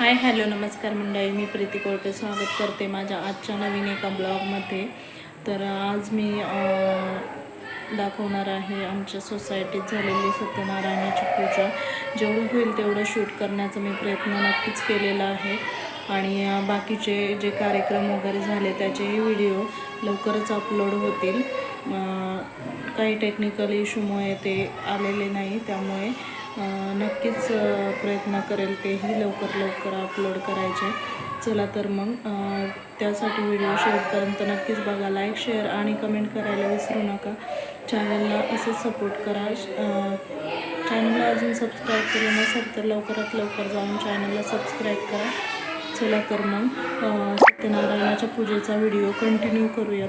Hi hello नमस्कार मंडळी. मी प्रीती कोळपे स्वागत करते माझ्या आजच्या नवीन एका ब्लॉगमध्ये. तर आज मी दाखवणार आहे आमच्या सोसायटीत झालेली सत्यनारायणाची पूजा. जेवढं होईल तेवढं शूट करण्याचा मी प्रयत्न नक्कीच केलेला आहे. आणि बाकीचे जे कार्यक्रम वगैरे झाले त्याचेही व्हिडिओ लवकरच अपलोड होतील. काही टेक्निकल इश्यूमुळे ते आलेले नाही त्यामुळे नक्कीच प्रयत्न करेल तेही लवकर लवकर अपलोड करायचे. चला तर मग त्यासाठी व्हिडिओ शेवटपर्यंत नक्कीच बघा. लाईक शेअर आणि कमेंट करायला विसरू नका. चॅनलला असंच सपोर्ट करा. चॅनलला अजून सबस्क्राईब केलं नसेल तर लवकरात लवकर जाऊन चॅनलला सबस्क्राईब करा. चला तर मग सत्यनारायणाच्या पूजेचा व्हिडिओ कंटिन्यू करूयात.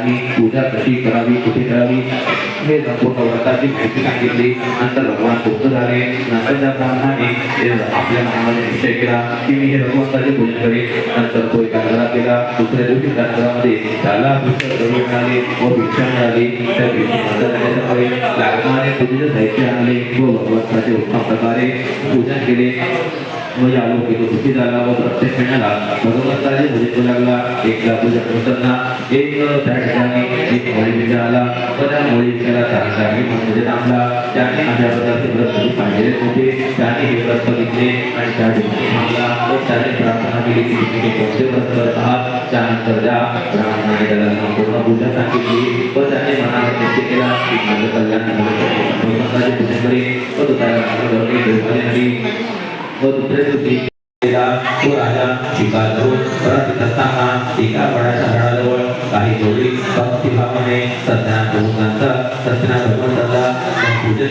पूजा कशी करावी कुठे करावी हे संपूर्ण व्रताची माहिती सांगितली. नंतर भगवान तृप्त झाले. नंतर त्या ब्राह्मणाने आपल्या मनामध्ये निश्चय केला की मी हे भगवंताचे पूजन करेन. नंतर तो एका घरात गेला. दुसऱ्या दिवशी त्या घरामध्ये त्याला पुस्तक द्रव्य मिळाले व भिक्षा मिळाली. त्या भिक्षेमध्ये लागणारे पूजेचे साहित्य आणले व भगवंताचे उत्तम प्रकारे पूजन केले. व या लोकी तो सुखी झाला व प्रत्येक महिन्याला भगवंताने पूजन लागला. एकदा पूजन करताना एक त्या ठिकाणी एक मोळी विचार आला. व त्या मोळी विचाराला चांगला म्हणजे थांबला. त्याने अशा प्रकारचे व्रत कधी पाहिलेले होते. त्याने हे व्रत बघितले आणि त्या ठिकाणी थांबला. व त्याने प्रार्थना केली की तुम्ही कोणते व्रत करत आहात? त्यानंतर त्या ब्राह्मणाने त्याला पूर्ण पूजा सांगितली. व त्याने मनाला निश्चय केला. की माझं कल्याण भगवंताचे पूजन करेल व तो त्याला व दुसऱ्या दिवशी तो राजा शिकार परत असताना एका वडाच्या झाडाजवळ काही जोडी भक्तिभावाने भगवंतांचा पूजन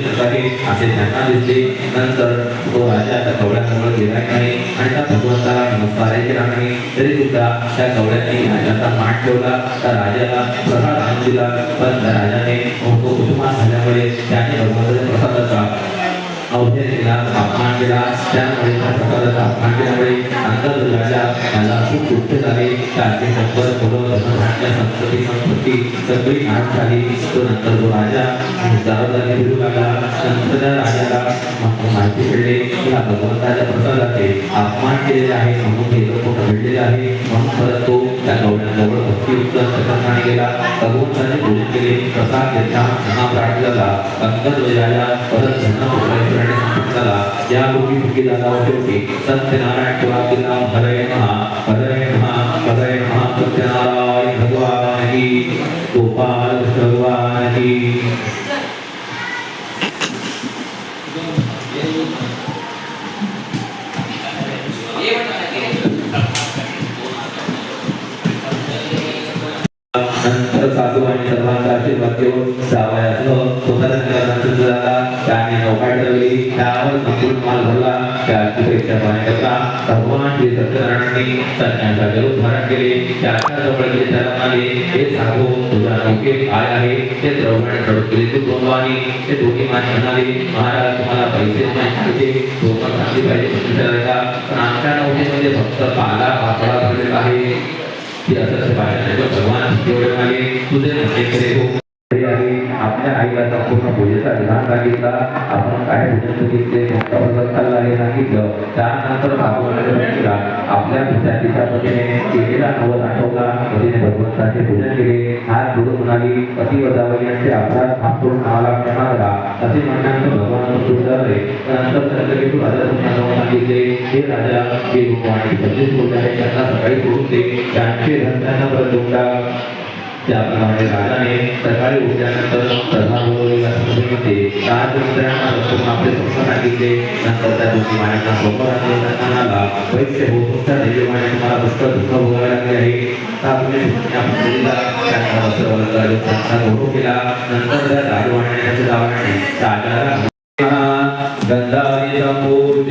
असे त्यांना दिसले. नंतर तो राजा त्या कवड्याजवळ गेला नाही आणि त्या भगवंताला नमस्कारही केला नाही. तरी सुद्धा त्या कवड्यांनी राजाचा मान ठेवला. त्या राजाला प्रसाद आणून दिला. पण त्या राजाने तो कुटुंबात झाल्यामुळे त्याने भगवंताच्या प्रसादाचा अवधेय केला केला त्यामुळे त्या अपमान केल्यामुळे अंतर राजा खूप झाले. त्याचे शंभर मुलं धनधान्य सगळी नाश झाली. तो नंतर तो राजा दारोदारी फिरू लागला. नंतर त्या राजाला माहिती पडले की हा भगवंताच्या प्रसादाचे अपमान केलेले आहे. म्हणून हे लोक घडलेले आहे. म्हणून परत तो त्या गवड्यांजवळ भक्तियुक्त प्रकरणाने गेला. भगवंताने पूजन केले. प्रसाद घेतला मना प्राप्त झाला अंगद परत धन झाला. या लोकी मुखी झाला सत्यनारायण ठेवातील नाम हरय महा हरय महा हरय महा सत्यनारायण भगवान गोपाल भगवान भगवान श्री सत्यनारायणांनी केले. त्याच्या त्याला म्हणाले हे काय आहे? ते द्रवणाने चढत गेले ते दोन्ही म्हणाले महाराज तुम्हाला पैसे नाही पाहिजे. दोन चांगली पाहिजे पण आमच्या नौकेमध्ये फक्त पाला पापडा भरलेला आहे. की असं भगवान तुझे करे हो. आपल्या आईला संपूर्ण पूजेचा विधान सांगितला. आपण काय पूजन बघितले मोठा बदल चालला हे सांगितलं. त्यानंतर भागवताच्या आपल्या विद्यार्थीच्या पतीने केलेला नवस आठवला. पतीने भगवंताचे पूजन केले. हात जोडून म्हणाली पती वजावली यांचे अपराध थांबून आम्हाला क्षमा करा. असे म्हणण्यानंतर भगवान सुधारले त्यानंतर चंद्रकेतू राजा तुम्हाला सांगितले. हे राजा हे भगवान आणि पंचवीस बोलणारे त्यांना सकाळी सोडून दे. त्यांचे धन त्यांना परत त्याप्रमाणे राजाने सकाळी उठल्यानंतर सभा बोलवलेल्या सभेमध्ये चार मंत्र्यांना बसून आपले स्वप्न सांगितले. नंतर त्या दोन्ही मायांना स्वप्न आणले म्हणाला वैश्य हो तुमच्या दैवमाने तुम्हाला पुष्कळ दुःख भोगावे लागले आहे. आता तुम्ही या मंदिरीला त्यांना त्यांचा गौरव केला. नंतर त्या राजाला गंधारी संपूर्ज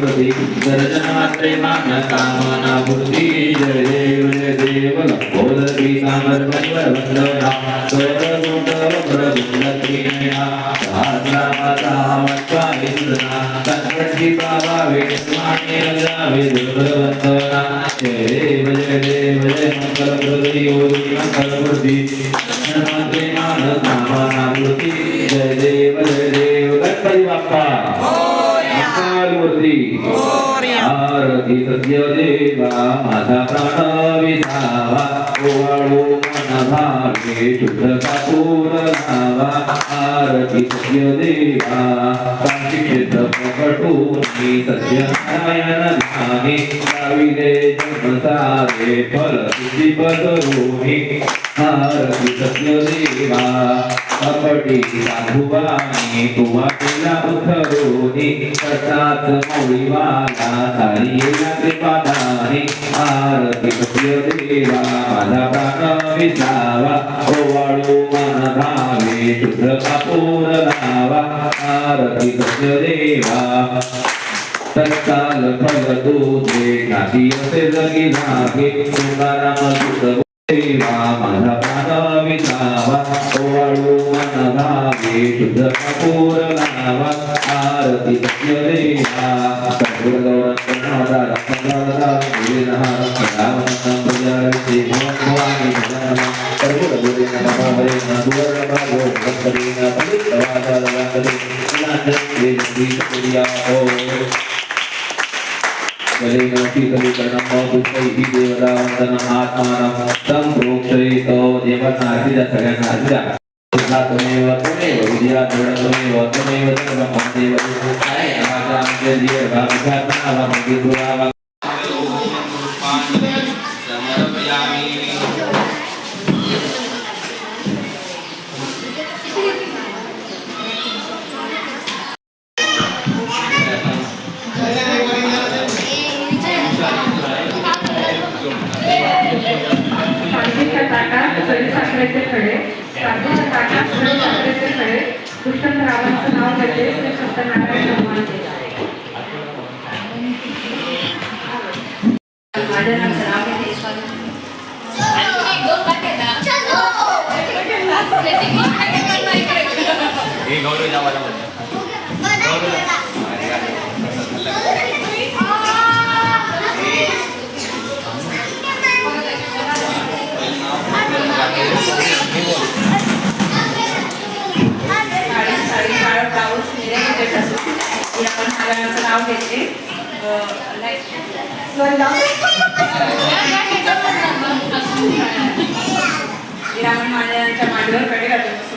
गणपती जय मंगल मान कामना बुद्धी जय देव जय देव लंबोदरी कामर वंदना स्वरगुण वक्रगुण त्रिनयना माता वत्वा इंद्रना बाबा वेणुमाने रजावे दुर्वंदना जय देव जय देव जय मंगल प्रति होती मंगल प्रति कामना पूर्ति जय देव जय देव आरती सत्य देवा माझा प्राण विधावा ओवाळू मन भावे शुद्ध कापूर लावा आरती सत्य देवा काशी क्षेत्र प्रकटूनी सत्यनारायण ध्यानी गाविले जन्म सारे फल सिद्धी पदरूनी आरती सत्य देवा कपटी साधुवाणी तुवा केला उद्धरोनी तसाच मौळीवाला सारी येला कृपादानी आरती सत्य देवा माझा प्राण विसावा ओवाळू मन भावे शुद्ध कापूर लावा आरती सत्य देवा तत्काल फल दूधे नाती असे जगी लागे तुकाराम सुत देवा माझा विसावा ओवाळू मन भावे शुद्ध कपूर लावा आरती सत्य देवा कर्पूर रत्नवदा भूलिनः रामनं प्रजाविते नमः. सुवर्णभागो भक्तरेण पवित्रवादालवादले इलाञ्जने श्रीसुरिया ओ शीतलीकरणं पुष्पैः देवतावन्दनम् आत्मानं तं प्रोक्षयितो देवतार्थिजा सगळ्यांना अर्थिजा तुझा विद्या त्वमेव त्वमेव सर्वं देव काय माझा आमचे जीव भाविकात्मा भावी खडे खडे शांतीच्या साखरेचे खडे कृष्णरावांचं नाव घेते ते सत्यनारायण भगवान माझ्या नाव घेते रावण माझ्या मांडीवर कडे घालत असतो